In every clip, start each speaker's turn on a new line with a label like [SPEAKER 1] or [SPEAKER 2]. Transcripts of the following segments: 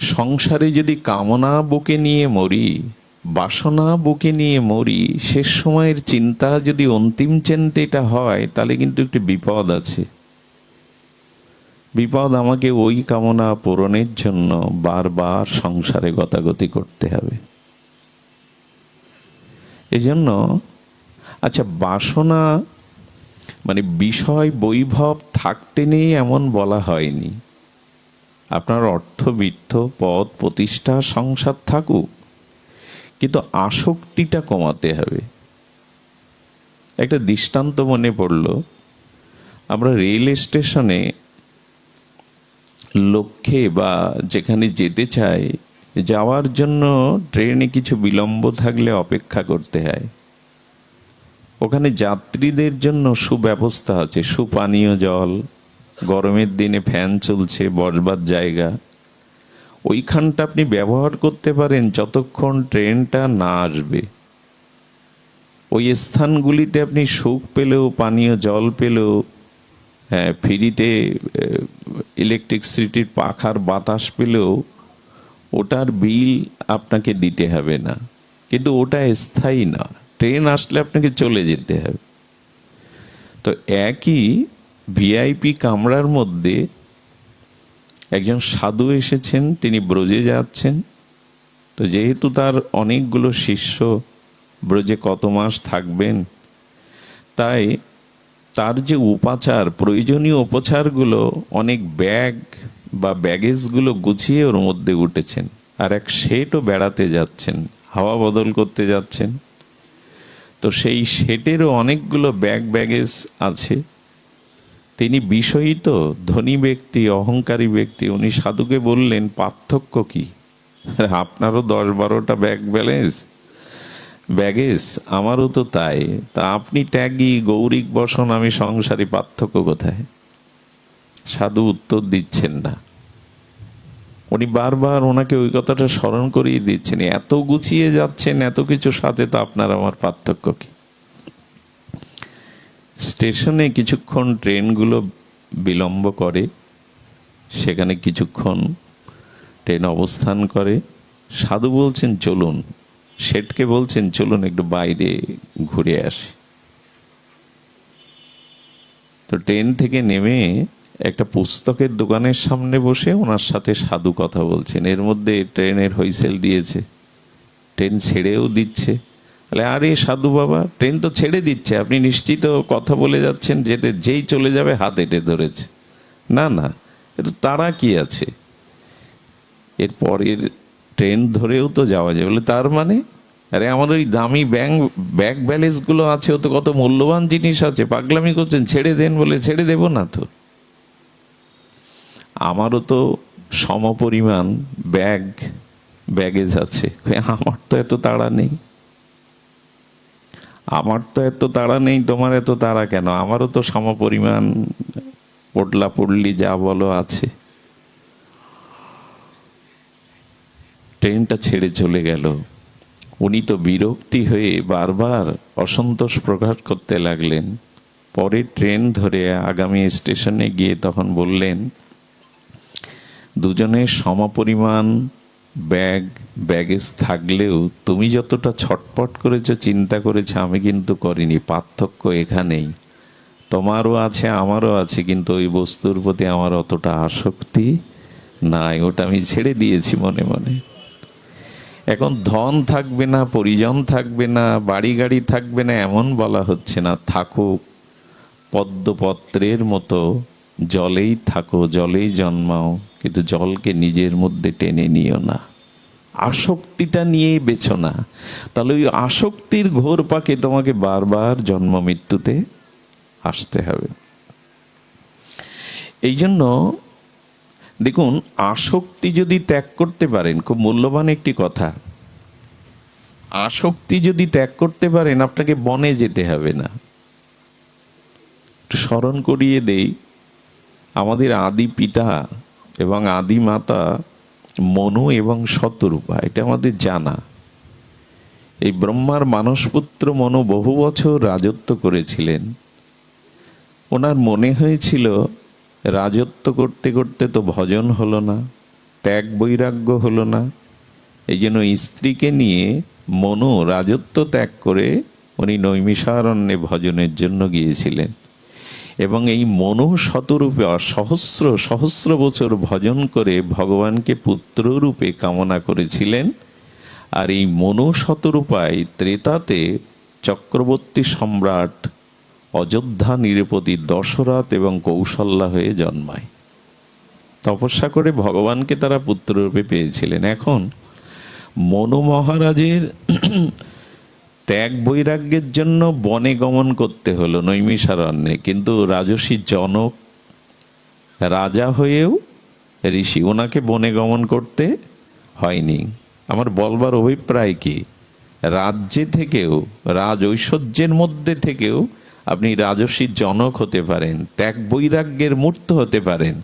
[SPEAKER 1] সংসারে যদি কামনা বুকে নিয়ে মরি, বাসনা বুকে নিয়ে মরি, শেষ সময়ের চিন্তা যদি অন্তিম চিন্তাটা হয়, তাহলে কিন্তু একটি বিপদ আছে। বিপদ আমাকে ওই কামনা পূরণের জন্য বারবার সংসারে গতাগতি করতে হবে। এজন্য আচ্ছা বাসনা মানে বিষয় বৈভব থাকতে নেই এমন বলা হয়নি। আপনার অর্থ অর্থবিত্ত পদ, প্রতিষ্ঠা, সংসার থাকুক, কিন্তু আসক্তিটা কমাতে হবে। একটা দৃষ্টান্ত মনে পড়ল, আমরা রেল স্টেশনে লক্ষ্যে বা যেখানে যেতে চাই, যাওয়ার জন্য ট্রেনে কিছু বিলম্ব থাকলে অপেক্ষা করতে হয়। ওখানে যাত্রীদের জন্য সুব্যবস্থা আছে, সুপানীয় জল গরমের দিনে ফ্যান চলছে, বসবার জায়গা। ওইখানটা আপনি ব্যবহার করতে পারেন যতক্ষণ ট্রেনটা না আসবে। ওই স্থানগুলিতে আপনি সুখ পেলেও, পানীয় জল পেলেও হ্যাঁ ফ্রিতে ইলেকট্রিসিটির পাখার বাতাস পেলেও, ওটার বিল আপনাকে দিতে হবে না। কিন্তু ওটা স্থায়ী না। ট্রেন আসলে আপনাকে চলে যেতে হবে। তো একই ভিআইপি কামরার মধ্যে একজন সাধু এসেছেন, তিনি ব্রজে যাচ্ছেন। তো যেহেতু তার অনেকগুলো শিষ্য ব্রজে কত মাস থাকবেন, তাই তার যে উপাচার, প্রয়োজনীয় উপচারগুলো অনেক ব্যাগ বা ব্যাগেজগুলো গুছিয়ে ওর মধ্যে উঠেছেন। আর এক শেটও বেড়াতে যাচ্ছেন, হাওয়া বদল করতে যাচ্ছেন। তো সেই শেটেরও অনেকগুলো ব্যাগ, ব্যাগেজ আছে। তিনি বিষয়িত ধনী ব্যক্তি, অহংকারী ব্যক্তি। উনি সাধুকে বললেন, পার্থক্য কি? আপনারও দশ বারোটা ব্যাগ ব্যালেন্স। ব্যাগেজ আমারও তো তাই। তা আপনি ত্যাগী, গৌরিক বসন, আমি সংসারী, পার্থক্য কোথায়? সাধু উত্তর দিচ্ছেন না। উনি বারবার ওনাকে ওই কথাটা স্মরণ করিয়ে দিচ্ছেন, এত গুছিয়ে যাচ্ছেন, এত কিছু সাথে, তো আপনার আমার পার্থক্য কি? স্টেশনে কিছুক্ষণ ট্রেনগুলো বিলম্ব করে, সেখানে কিছুক্ষণ ট্রেন অবস্থান করে। সাধু বলছেন, চলুন। শেঠকে বলছেন, চলুন একটু বাইরে ঘুরে আসি। তো ট্রেন থেকে নেমে একটা পুস্তকের দোকানের সামনে বসে ওনার সাথে সাধু কথা বলছেন। এর মধ্যে ট্রেনের হুইসেল দিয়েছে, ট্রেন ছেড়েও দিচ্ছে। তাহলে আরে সাধু বাবা ট্রেন তো ছেড়ে দিচ্ছে, আপনি নিশ্চিত কথা বলে যাচ্ছেন, যেতে যেই চলে যাবে হাত এটে ধরেছে। না না এটা তারা কি আছে? এর পরের ট্রেন ধরেও তো যাওয়া যায়, বলে তার মানে? আরে আমার ওই দামি ব্যাংক ব্যাগ ব্যালেন্সগুলো আছে, ও তো কত মূল্যবান জিনিস আছে, পাগলামি করছেন, ছেড়ে দেন বলে, ছেড়ে দেব না তো? আমারও তো সমপরিমাণ ব্যাগ, ব্যাগেজ আছে আমার তো এত তাড়া নেই। আমার তো এত তাড়া নেই, তোমার এত তাড়া কেন? আমারও তো সমপরিমাণ পটলা পড়লি যা বলো আছে। ট্রেনটা ছেড়ে চলে গেল। উনি তো বিরক্তি হয়ে বারবার অসন্তোষ প্রকাশ করতে লাগলেন। পরে ট্রেন ধরে আগামী স্টেশনে গিয়ে তখন বললেন দুজনের সমপরিমাণ ব্যাগ, ব্যাগেজ থাকলেও তুমি যতটা ছটপট করেছ, চিন্তা করেছ, আমি কিন্তু করিনি। পার্থক্য এখানেই। তোমারও আছে, আমারও আছে, কিন্তু ওই বস্তুর প্রতি আমার অতটা আসক্তি নাই। ওটা আমি ছেড়ে দিয়েছি মনে মনে। এখন ধন থাকবে না, পরিজন থাকবে না বাড়ি গাড়ি থাকবে না, এমন বলা হচ্ছে না। থাকুক, পদ্মপত্রের মতো জলেই থাকো, জলেই জন্মাও, কিন্তু জলকে নিজের মধ্যে টেনে নিও না। আসক্তিটা নিয়েই বেছো না। তাহলে ওই আসক্তির ঘোর পাকে তোমাকে বারবার জন্ম মৃত্যুতে আসতে হবে। এই জন্য দেখুন, আসক্তি যদি ত্যাগ করতে পারেন, খুব মূল্যবান একটি কথা। আসক্তি যদি ত্যাগ করতে পারেন, আপনাকে বনে যেতে হবে না। স্মরণ করিয়ে দেই আমাদের আদি পিতা এবং আদি মাতা মনু এবং শতরূপা, এটা আমাদের জানা। এই ব্রহ্মার মানসপুত্র মনু বহু বছর রাজত্ব করেছিলেন। ওনার মনে হয়েছিল, রাজত্ব করতে করতে তো ভজন হলো না, ত্যাগ বৈরাগ্য হলো না, এই জন্য স্ত্রীকে নিয়ে মনু রাজত্ব ত্যাগ করে উনি নৈমিষারণ্যে ভজনের জন্য গিয়েছিলেন। এবং এই মনু শতরূপে সহস্র সহস্র বছর ভজন করে ভগবানকে পুত্ররূপে কামনা করেছিলেন। আর এই মনু শতরূপায় ত্রেতাতে চক্রবর্তী সম্রাট অযোধ্যা নিরপতি দশরথ এবং কৌশল্যা হয়ে জন্মায়। তপস্যা করে ভগবানকে তারা পুত্ররূপে পেয়েছিলেন। এখন মনু মহারাজের ত্যাগ বৈরাগ্যের জন্য বনে গমন করতে হলো নৈমিষারণ্যে। কিন্তু রাজসী জনক রাজা হয়েও ঋষি, ওনাকে বনে গমন করতে হয়নি। আমার বলবার অভিপ্রায় কি? রাজ্যে থেকেও, রাজ ঐশ্বর্যের মধ্যে থেকেও আপনি রাজসী জনক হতে পারেন, ত্যাগ বৈরাগ্যের মূর্ত হতে পারেন।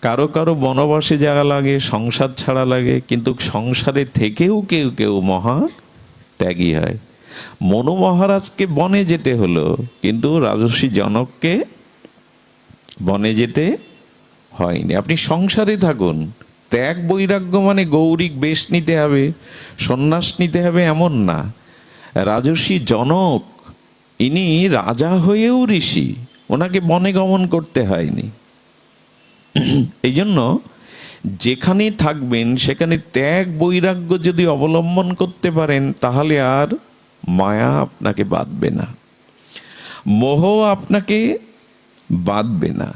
[SPEAKER 1] কারও কারও বনবাসে যাওয়া লাগে, সংসার ছাড়া লাগে, কিন্তু সংসারে থেকেও কেউ কেউ মহা ত্যাগী হয়। মনু মহারাজকে বনে যেতে হলো, কিন্তু রাজস্বী জনককে বনে যেতে হয়নি। আপনি সংসারে থাকুন। ত্যাগ বৈরাগ্য মানে গৌরিক বেশ নিতে হবে, সন্ন্যাস নিতে হবে এমন না। রাজস্বী জনক, ইনি রাজা হয়েও ঋষি, ওনাকে বনে গমন করতে হয়নি। এই জন্য যেখানে থাকবেন, সেখানে ত্যাগ বৈরাগ্য যদি অবলম্বন করতে পারেন, তাহলে আর মায়া আপনাকে বাঁধবে না। মোহ আপনাকে বাঁধবে না।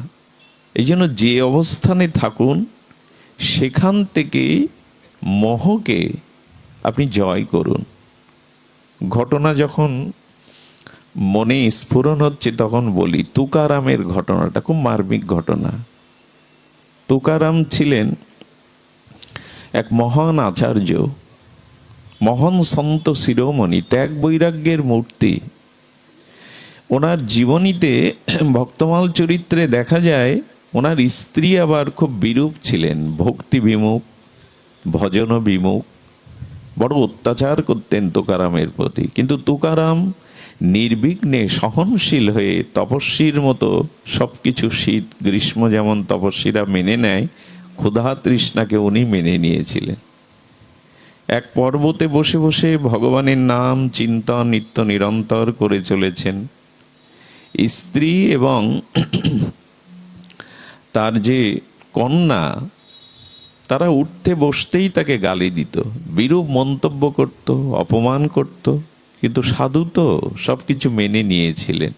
[SPEAKER 1] এই জন্য যে অবস্থানে থাকুন, সেখান থেকে মোহকে আপনি জয় করুন। ঘটনা যখন মনে স্ফুরণ হচ্ছে, তখন বলি, তুকারামের ঘটনাটা খুব মার্মিক ঘটনা। তুকারাম ছিলেন এক মহান আচার্য, মহান সন্ত শিরোমণি ত্যাগ বৈরাগ্যের মূর্তি। ওনার জীবনীতে ভক্তমাল চরিত্রে দেখা যায়, ওনার স্ত্রী আবার খুব বিরূপ ছিলেন, ভক্তি বিমুখ, ভজন বিমুখ, বড় অত্যাচার করতেন তুকারামের প্রতি। কিন্তু তুকারাম নির্বিঘ্নে সহনশীল হয়ে তপস্বীর মতো সব কিছু শীত, গ্রীষ্ম যেমন তপস্বীরা মেনে নেয়, ক্ষুধা তৃষ্ণাকে উনি মেনে নিয়েছিলেন। এক পর্বতে বসে বসে ভগবানের নাম, চিন্তন, নিত্য নিরন্তর করে চলেছেন। স্ত্রী এবং তার যে কন্যা, তারা উঠতে বসতেই তাকে গালি দিত, বিরূপ মন্তব্য করত, অপমান করত। কিন্তু সাধু তো সব কিছু মেনে নিয়েছিলেন।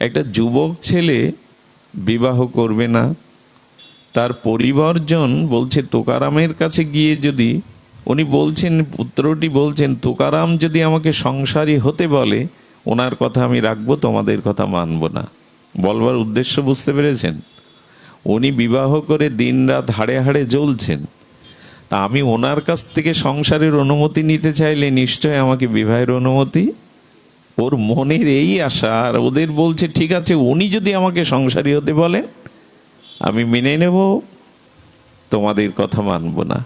[SPEAKER 1] একটা যুবক ছেলে বিবাহ করবে না, তার পরিবারজন বলছে, তোকারামের কাছে গিয়ে যদি উনি বলছেন, পুত্রটি বলছেন, তোকারাম যদি আমাকে সংসারী হতে বলে, ওনার কথা আমি রাখব, তোমাদের কথা মানব না। বলবার উদ্দেশ্য বুঝতে পেরেছেন? উনি বিবাহ করে দিনরাত হাড়ে হাড়ে জ্বলছেন। তা আমি ওনার কাছ থেকে সংসারের অনুমতি নিতে চাইলে নিশ্চয় আমাকে বিবাহের অনুমতি? ওর মনের এই আশা, আর ওদের বলছে, ঠিক আছে, উনি যদি আমাকে সংসারী হতে বলেন, আমি মেনে নেব। তোমাদের কথা মানব না।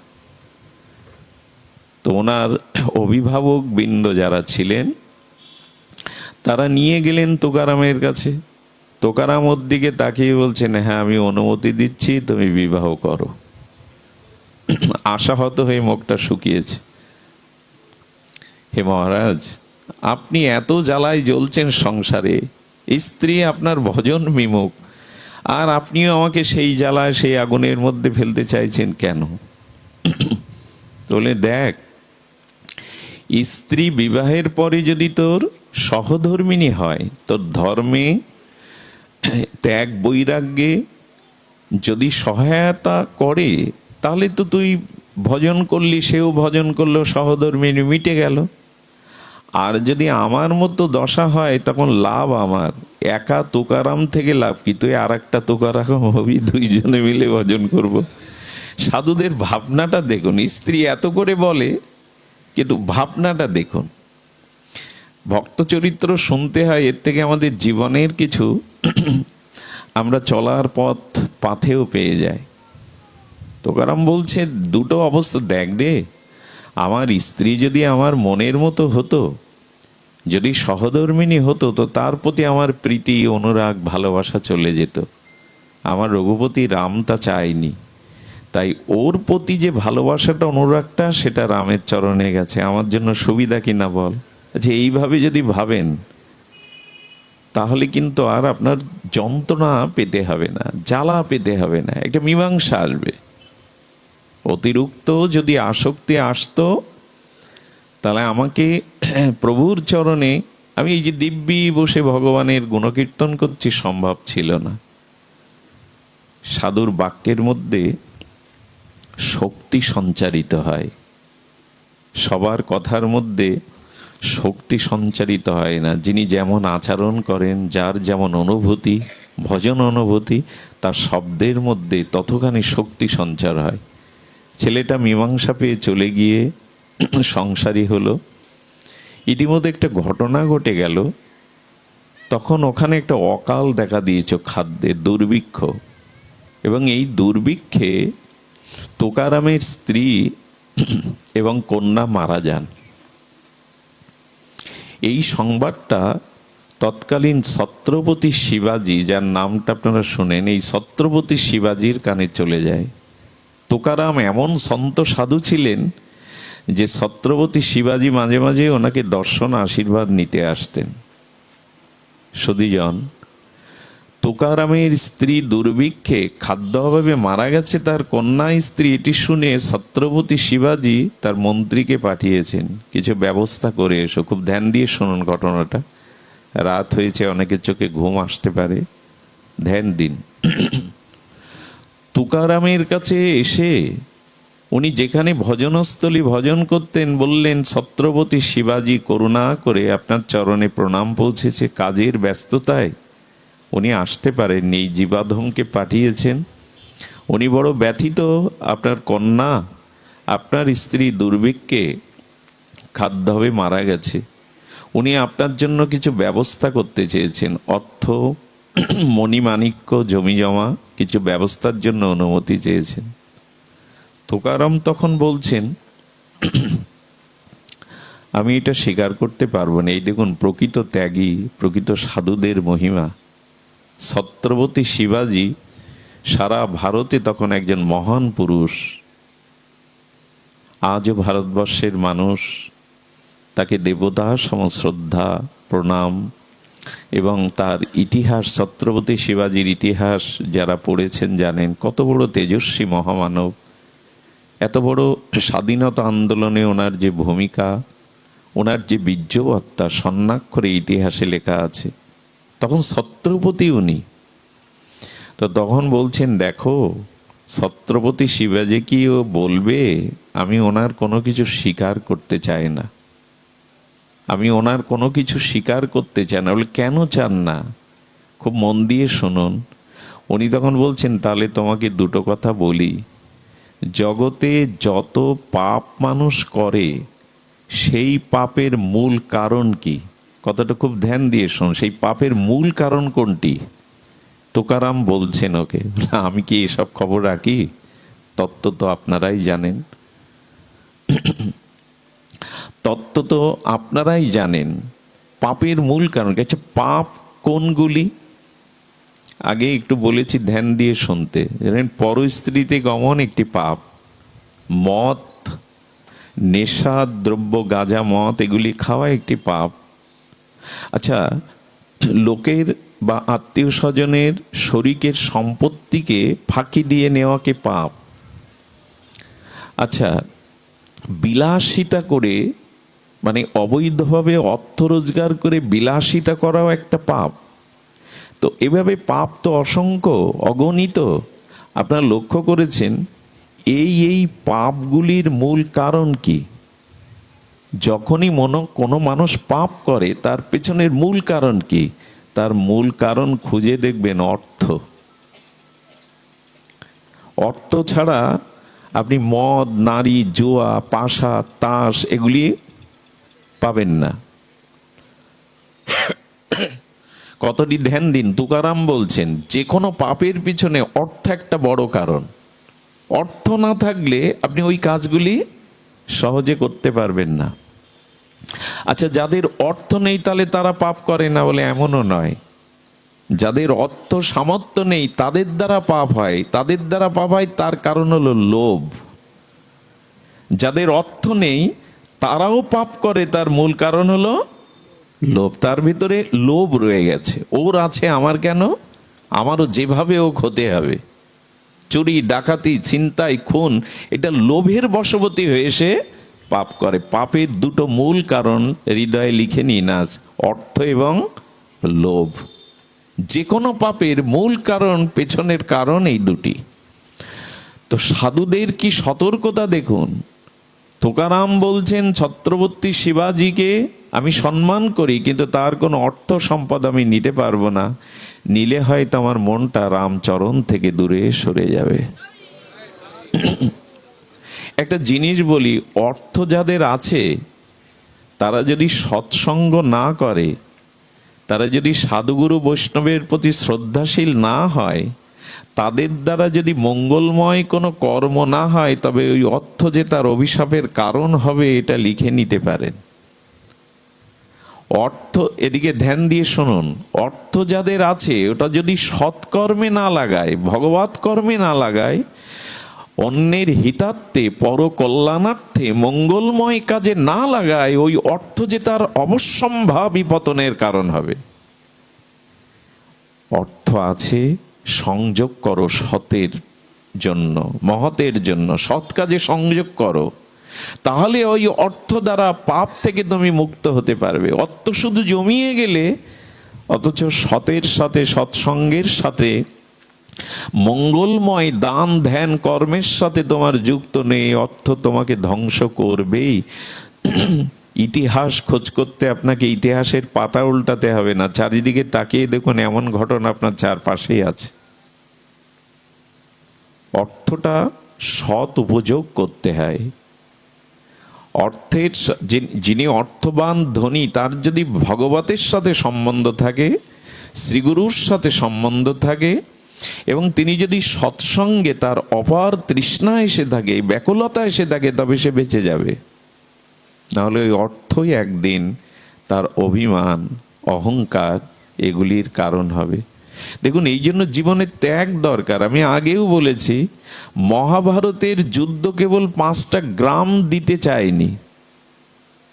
[SPEAKER 1] তো ওনার অভিভাবক বৃন্দ যারা ছিলেন, তারা নিয়ে গেলেন তোকারামের কাছে। তোকারাম ওর দিকে তাকিয়ে বলছেন হ্যাঁ আমি অনুমতি দিচ্ছি, তুমি বিবাহ করো। আশাহত হয়ে মুখটা শুকিয়েছে। হে মহারাজ, আপনি এত জ্বালায় জ্বলছেন সংসারে, স্ত্রী আপনার ভজন বিমুখ, আর আপনিও আমাকে সেই জ্বালায় সেই আগুনের মধ্যে ফেলতে চাইছেন কেন? বলে, দেখ, স্ত্রী বিবাহের পরে যদি তোর সহধর্মিনী হয়, তোর ধর্মে ত্যাগ বৈরাগ্যে যদি সহায়তা করে তাহলে তো তুই ভজন করলি, সেও ভজন করল সহধর্মিনী মিটে গেল। আর যদি আমার মতো দশা হয়, তখন লাভ আমার। একা তোকারাম থেকে লাভ কি? তুই আর একটা তোকারাম হবি, দুইজনে মিলে ভজন করব। সাধুদের ভাবনাটা দেখুন, স্ত্রী এত করে বলে, কিন্তু ভাবনাটা দেখুন। ভক্ত চরিত্র শুনতে হয়, এর থেকে আমাদের জীবনের কিছু, আমরা চলার পথ, পাথেও পেয়ে যায়। তোকারাম বলছে, দুটো অবস্থা দেখ রে। আমার স্ত্রী যদি আমার মনের মতো হতো, যদি সহধর্মিনী হতো, তো তার প্রতি আমার প্রীতি, অনুরাগ, ভালোবাসা চলে যেত। আমার রঘুপতি রাম তা চায়নি। তাই ওর প্রতি যে ভালোবাসাটা, অনুরাগটা, সেটা রামের চরণে গেছে। আমার জন্য সুবিধা কিনা বল? আচ্ছা এইভাবে যদি ভাবেন, তাহলে কিন্তু আর আপনার যন্ত্রণা পেতে হবে না, জ্বালা পেতে হবে না। একটা মীমাংসা আসবে। অতিরিক্ত যদি আসক্তি আসতো, তাহলে আমাকে প্রভুর চরণে, আমি এই যে দিব্যি বসে ভগবানের গুণকীর্তন করছি সম্ভব ছিল না। সাধুর বাক্যের মধ্যে শক্তি সঞ্চারিত হয়। সবার কথার মধ্যে শক্তি সঞ্চারিত হয় না। যিনি যেমন আচরণ করেন, যার যেমন অনুভূতি, ভজন অনুভূতি, তার শব্দের মধ্যে ততখানি শক্তি সঞ্চার হয়। ছেলেটা মীমাংসা পেয়ে চলে গিয়ে সংসারী হলো। ইতিমধ্যে একটা ঘটনা ঘটে গেল। তখন ওখানে একটা অকাল দেখা দিয়েছ খাদ্যের দুর্ভিক্ষ। এবং এই দুর্ভিক্ষে তোকারামের স্ত্রী এবং কন্যা মারা যান। এই সংবাদটা তৎকালীন ছত্রপতি শিবাজি, যার নামটা আপনারা শুনেন, এই ছত্রপতি শিবাজির কানে চলে যায়। তোকারাম এমন সন্ত সাধু ছিলেন যে ছত্রপতি শিবাজি মাঝে মাঝে ওনাকে দর্শন আশীর্বাদ নিতে আসতেন। সদীজন তুকারামের স্ত্রী দুর্ভিক্ষে খাদ্য অভাবে মারা গেছে তার কন্যা স্ত্রী এটি শুনে ছত্রপতি শিবাজি তার মন্ত্রীকে পাঠিয়েছেন। কিছু ব্যবস্থা করে এসো, খুব ধ্যান দিয়ে শুনুন ঘটনাটা। রাত হয়েছে, অনেকের চোখে ঘুম আসতে পারে। ধ্যান দিন। তুকারামের কাছে এসে উনি যেখানে ভজনস্থলী ভজন করতেন বললেন, ছত্রপতি শিবাজি, করুণা করে আপনার চরণে প্রণাম পৌঁছেছে, কাজের ব্যস্ততায়। উনি আসতে পারেননি, এই জীবাধমকে পাঠিয়েছেন। উনি বড় ব্যথিত, আপনার কন্যা, আপনার স্ত্রী দুর্ভিক্ষে খাদ্যভাবে মারা গেছে। উনি আপনার জন্য কিছু ব্যবস্থা করতে চেয়েছেন, অর্থ মণিমাণিক্য জমি জমা কিছু ব্যবস্থার জন্য অনুমতি চেয়েছেন। তোকারাম তখন বলছেন, আমি এটা স্বীকার করতে পারব না। এই দেখুন, প্রকৃত ত্যাগী, প্রকৃত সাধুদের মহিমা। ছত্রপতি শিবাজি সারা ভারতে তখন একজন মহান পুরুষ, আজও ভারতবর্ষের মানুষ, তাকে দেবতা সম শ্রদ্ধা, প্রণাম এবং তার ইতিহাস, ছত্রপতি শিবাজির ইতিহাস যারা পড়েছেন জানেন, কত বড় তেজস্বী মহামানব। এত বড় স্বাধীনতা আন্দোলনে ওনার যে ভূমিকা, ওনার যে বীর্যবত্তা স্বর্ণাক্ষরে ইতিহাসে লেখা আছে, তখন ছত্রপতি উনি। তো তখন বলছেন, দেখো, ছত্রপতি শিবাজি কি ও বলবে? আমি ওনার কোনো কিছু স্বীকার করতে চাই না। আমি ওনার কোনো কিছু স্বীকার করতে চাই না। বলে, কেন চান না? খুব মন দিয়ে শুনুন। উনি তখন বলছেন, তাহলে তোমাকে দুটো কথা বলি। জগতে যত পাপ মানুষ করে, সেই পাপের মূল কারণ কি? কথাটা খুব ধ্যান দিয়ে শোন সেই পাপের মূল কারণ কোনটি? তোকারাম বলছেন ওকে, আমি কি এসব খবর রাখি? তত্ত্ব তো আপনারাই জানেন। তত্ত্ব তো আপনারাই জানেন। পাপের মূল কারণ? আচ্ছা পাপ কোনগুলি? আগে একটু বলেছি ধ্যান দিয়ে শুনতে। জানেন পরস্ত্রীতে গমন একটি পাপ। মদ, নেশা, দ্রব্য, গাঁজা, মদ, এগুলি খাওয়া একটি পাপ। আচ্ছা লোকের বা আত্মীয় স্বজনের শরিকের সম্পত্তিকে ফাঁকি দিয়ে নেওয়াকে পাপ? আচ্ছা বিলাসিতা করে মানে অবৈধভাবে অর্থ রোজগার করে বিলাসিতা করাও একটা পাপ। তো এভাবে পাপ তো অসংখ্য, অগণিত। আপনারা লক্ষ্য করেছেন, এই এই পাপগুলির মূল কারণ কি? যখনই মনো, কোনো মানুষ পাপ করে, তার পেছনের মূল কারণ কি? তার মূল কারণ খুঁজে দেখবেন অর্থ। অর্থ ছাড়া আপনি মদ, নারী, জোয়া, পাশা, তাস, এগুলি পাবেন না। কতটি ধ্যান দিন, তুকারাম বলছেন যে কোনো পাপের পিছনে অর্থ একটা বড় কারণ। অর্থ না থাকলে আপনি ওই কাজগুলি সহজে করতে পারবেন না। আচ্ছা যাদের অর্থ নেই তাহলে তারা পাপ করে না বলে এমনও নয়। যাদের অর্থ সামর্থ্য নেই তাদের দ্বারা পাপ হয়, তাদের দ্বারা পাপ হয়, তার কারণ হলো লোভ। যাদের অর্থ নেই তারাও পাপ করে, তার মূল কারণ হলো লোভ। তার ভিতরে লোভ রয়ে গেছে। ওর আছে আমার কেন? আমারও যেভাবে ও হতে হবে। চুরি, ডাকাতি, ছিনতাই, খুন, এটা লোভের বশবর্তী হয়ে সে পাপ করে। পাপের দুটো মূল কারণ হৃদয়ে লিখে নিন আজ, অর্থ এবং লোভ। যে কোনো পাপের মূল কারণ, পেছনের কারণ এই দুটি। তো সাধুদের কি সতর্কতা দেখুন? তোকারাম বলছেন, ছত্রবর্তী শিবাজিকে আমি সম্মান করি, কিন্তু তার কোনো অর্থ সম্পদ আমি নিতে পারব না। নিলে হয়তো আমার মনটা রামচরণ থেকে দূরে সরে যাবে। একটা জিনিস বলি, অর্থ যাদের আছে, তারা যদি সৎসঙ্গ না করে, তারা যদি সাধুগুরু বৈষ্ণবের প্রতি শ্রদ্ধাশীল না হয় তাদের দ্বারা যদি মঙ্গলময় কোনো কর্ম না হয়, তবে ওই অর্থ যে তার অভিশাপের কারণ হবে, এটা লিখে নিতে পারেন। অর্থ, এদিকে ধ্যান দিয়ে শুনুন। অর্থ যাদের আছে, ওটা যদি সৎকর্মে না লাগায় ভগবত কর্মে না লাগায়, অন্যের হিতার্থে, পরকল্যাণার্থে, মঙ্গলময় কাজে না লাগায়, ওই অর্থ যে তার অবশ্যম্ভাবী পতনের কারণ হবে। অর্থ আছে সংযোগ করো সতের জন্য, মহতের জন্য। সৎ কাজে সংযোগ করো। তাহলে ওই অর্থ দ্বারা পাপ থেকে তুমি মুক্ত হতে পারবে। অর্থ শুধু জমিয়ে গেলে, অথচ সতের সাথে, সৎসঙ্গের সাথে, মঙ্গলময় দান, ধ্যান, কর্মের সাথে তোমার যুক্ত নেই। অর্থ তোমাকে ধ্বংস করবেই। ইতিহাস খোঁজ করতে আপনাকে ইতিহাসের পাতা উল্টাতে হবে না। চারিদিকে তাকিয়ে দেখুন, এমন ঘটনা আপনার চারপাশেই আছে। অর্থটা সৎ উপযোগ করতে হয়। অর্থের যিনি- অর্থবান, ধনী, তার যদি ভগবতের সাথে সম্বন্ধ থাকে, শ্রীগুরুর সাথে সম্বন্ধ থাকে, এবং তিনি যদি সৎসঙ্গে তার অপার তৃষ্ণা এসে থাকে, ব্যাকুলতা এসে থাকে, তবে সে বেঁচে যাবে। নাহলে ওই অর্থই একদিন তার অভিমান, অহংকার, এগুলির কারণ হবে। দেখুন, এই জন্য জীবনে ত্যাগ দরকার। আমি আগেও বলেছি, মহাভারতের যুদ্ধ কেবল পাঁচটা গ্রাম দিতে চায়নি।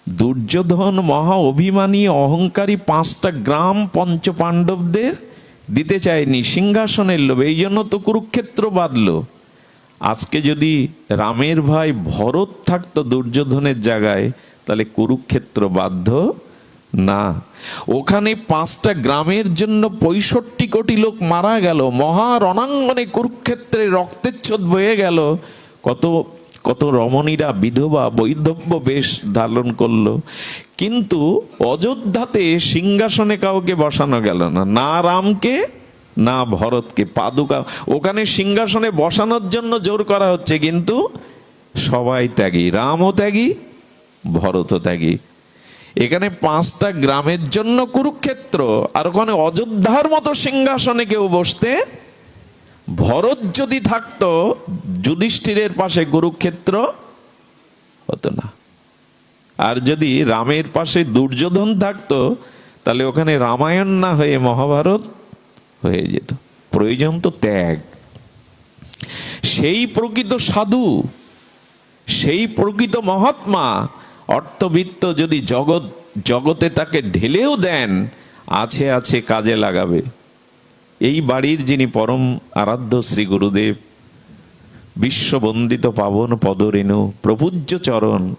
[SPEAKER 1] দুর্যোধন মহা অভিমানী অহংকারী পাঁচটা গ্রাম পঞ্চপাণ্ডবদের দিতে চায়নি, সিংহাসনের লোভে। এই জন্য তো কুরুক্ষেত্র বাঁধলো। আজকে যদি রামের ভাই ভরত থাকতো দুর্যোধনের জায়গায়, তাহলে কুরুক্ষেত্র বাধ্য না, ওখানে পাঁচটা গ্রামের জন্য পঁয়ষট্টি কোটি লোক মারা গেল, মহা রণাঙ্গনে কুরুক্ষেত্রে রক্তেচ্ছদ বয়ে গেল। কত কত রমণীরা বিধবা, বৈধব্য বেশ ধারণ করল। কিন্তু অযোধ্যাতে সিংহাসনে কাউকে বসানো গেল না না রামকে, না ভরতকে, পাদুকা। ওখানে সিংহাসনে বসানোর জন্য জোর করা হচ্ছে, কিন্তু সবাই ত্যাগী, রামও ত্যাগী, ভরতও ত্যাগী। এখানে পাঁচটা গ্রামের জন্য কুরুক্ষেত্র, আর ওখানে অযোধ্যার মতো সিংহাসনে কেউ বসতে ভরত যদি থাকতো, যুধিষ্ঠিরের পাশে কুরুক্ষেত্র হতো না। আর যদি রামের পাশে দুর্যোধন থাকতো, তাহলে ওখানে রামায়ণ না হয়ে মহাভারত হয়ে যেত। প্রয়োজন তো ত্যাগ। সেই প্রকৃত সাধু, সেই প্রকৃত মহাত্মা অর্থবিত্ত যদি জগৎ, জগতে তাকে ঢেলেও দেন, আছে আছে কাজে লাগাবে। এই বাড়ির যিনি পরম আরাধ্য শ্রী গুরুদেব, বিশ্ববন্দিত পাবন পদরেণু, প্রপূজ্য চরণ,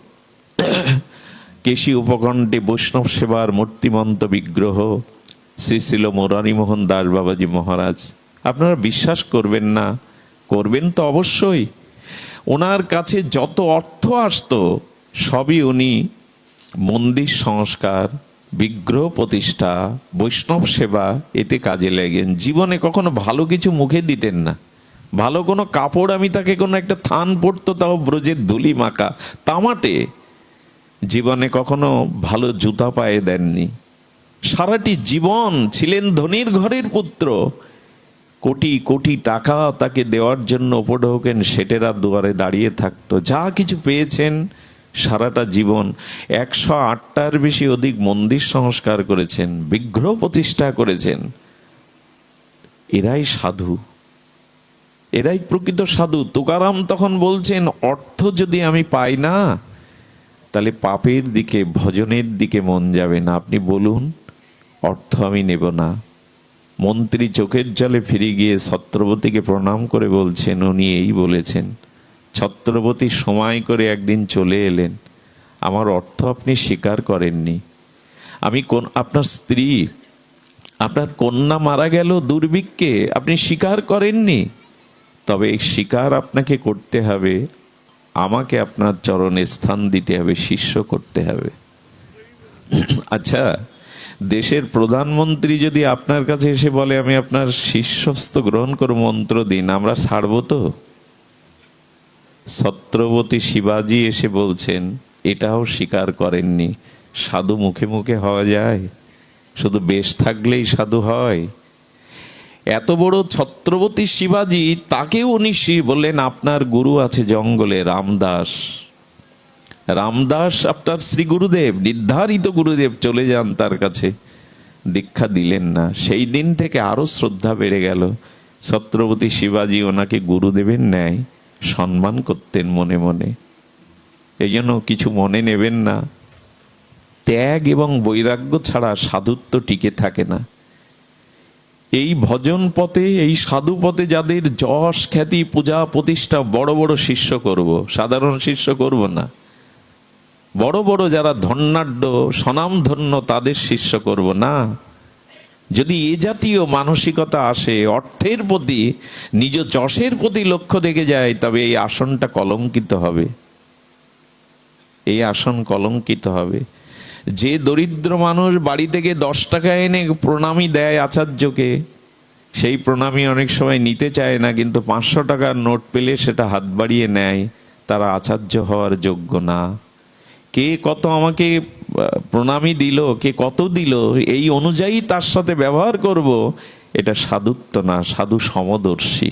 [SPEAKER 1] কেশী উপকণ্ঠে বৈষ্ণব সেবার মূর্তিমন্ত বিগ্রহ, শ্রী শিল মোরারিমোহন দাস বাবাজি মহারাজ, আপনারা বিশ্বাস করবেন না? করবেন তো অবশ্যই। ওনার কাছে যত অর্থ আসতো সবই উনি মন্দির সংস্কার, বিগ্রহ প্রতিষ্ঠা, বৈষ্ণব সেবা এতে কাজে লাগেন। জীবনে কখনো ভালো কিছু মুখে দিতেন না। ভালো কোনো কাপড় আমি তাকে কোনো একটা থান পরতো, তাও ব্রজের ধুলি মাখা, তামাটে। জীবনে কখনো ভালো জুতা পায়ে দেননি। সারাটি জীবন ছিলেন ধনির ঘরের পুত্র। কোটি কোটি টাকা তাকে দেওয়ার জন্য উপঢৌকেন, সেটেরা দুয়ারে দাঁড়িয়ে থাকতো। যা কিছু পেয়েছেন সারাটা জীবন একশো আটটার বেশি অধিক মন্দির সংস্কার করেছেন, বিগ্রহ প্রতিষ্ঠা করেছেন। এরাই সাধু। এরাই প্রকৃত সাধু। তুকারাম তখন বলছেন, অর্থ যদি আমি পাই না, তাহলে পাপের দিকে, ভজনের দিকে মন যাবে না। আপনি বলুন, অর্থ আমি নেব না। মন্ত্রী চোখের জলে ফিরে গিয়ে ছত্রবতীকে প্রণাম করে বলছেন, উনি এই বলেছেন ছত্রবতী সময় করে একদিন চলে এলেন। আমার অর্থ আপনি স্বীকার করেননি। আমি কোন, আপনার স্ত্রী, আপনার কন্যা মারা গেল দুর্ভিক্ষে, আপনি স্বীকার করেননি? তবে এই স্বীকার আপনাকে করতে হবে, আমাকে আপনার চরণে স্থান দিতে হবে, শিষ্য করতে হবে। আচ্ছা দেশের প্রধানমন্ত্রী যদি আপনার কাছে এসে বলে, আমি আপনার শিষ্যস্ত গ্রহণ করে মন্ত্র দিন, আমরা ছাড়বো তো? ছত্রবতী শিবাজি এসে বলছেন, এটাও স্বীকার করেননি। সাধু মুখে মুখে হওয়া যায়? শুধু বেশ থাকলেই সাধু হয়? এত বড় ছত্রবতী শিবাজি, তাকেও উনিশী বললেন, আপনার গুরু আছে জঙ্গলে, রামদাস। রামদাস আপনার শ্রী গুরুদেব, নির্ধারিত গুরুদেব চলে যান তার কাছে। দীক্ষা দিলেন না। সেই দিন থেকে আরও শ্রদ্ধা বেড়ে গেল। ছত্রপতি শিবাজি ওনাকে গুরুদেবের ন্যায় সম্মান করতেন মনে মনে। এই জন্য কিছু মনে নেবেন না। ত্যাগ এবং বৈরাগ্য ছাড়া সাধুত্ব টিকে থাকে না। এই ভজন পথে, এই সাধু পথে যাদের যশ, খ্যাতি, পূজা, প্রতিষ্ঠা বড় বড় শিষ্য করব, সাধারণ শিষ্য করব না। বড় বড় যারা ধন্যাঢ্য স্বনামধন্য তাদের শিষ্য করব না। যদি এ জাতীয় মানসিকতা আসে, অর্থের প্রতি, নিজ যশের প্রতি লক্ষ্য রেখে যায়, তবে এই আসনটা কলঙ্কিত হবে। এই আসন কলঙ্কিত হবে। যে দরিদ্র মানুষ বাড়ি থেকে দশ টাকা এনে প্রণামী দেয় আচার্যকে, সেই প্রণামী অনেক সময় নিতে চায় না, কিন্তু পাঁচশো টাকার নোট পেলে সেটা হাত বাড়িয়ে নেয়, তারা আচার্য হওয়ার যোগ্য না। কে কত আমাকে প্রণামী দিল, কে কত দিল, এই অনুযায়ী তার সাথে ব্যবহার করব, এটা সাধুত্ব না, সাধু সমদর্শী।